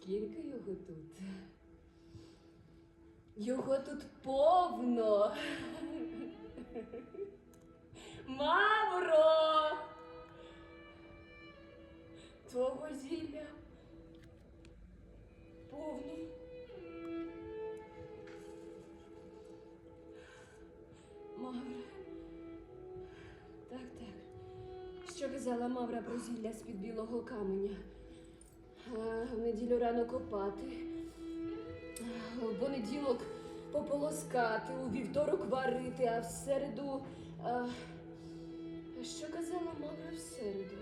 скільки його тут? Його тут повно. Мавро! Твого зілля повно. Мавра. Так, так. Що казала Мавра про зілля з-під білого каменя? Неділю рано копати. В понеділок пополоскати, у вівторок варити, а в середу. А, а що казала Мавра в середу?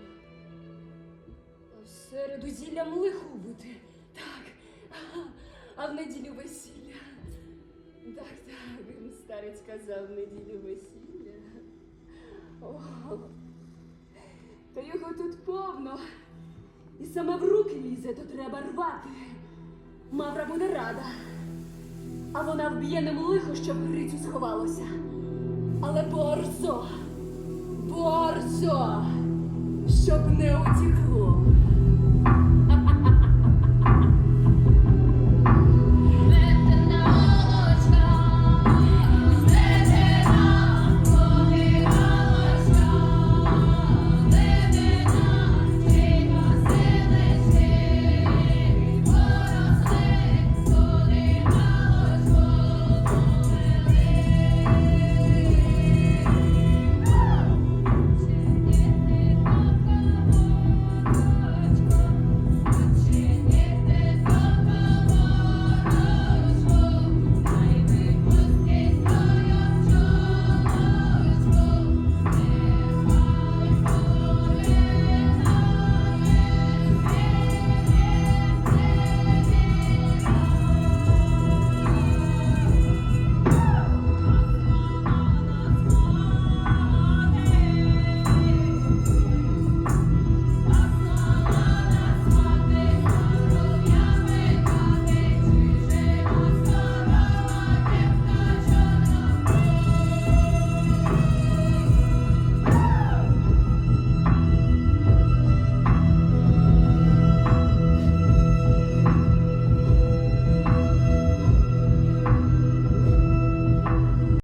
А в середу зіллям лиху бути. Так. А в неділю весілля. Так, так, старець казав в неділю весілля. О, та його тут повно. І саме в руки лізе, то треба рвати. Мавра буде рада. А вона вб'є ним лихо, щоб грицю сховалося. Але борзо, борзо, щоб не утікло.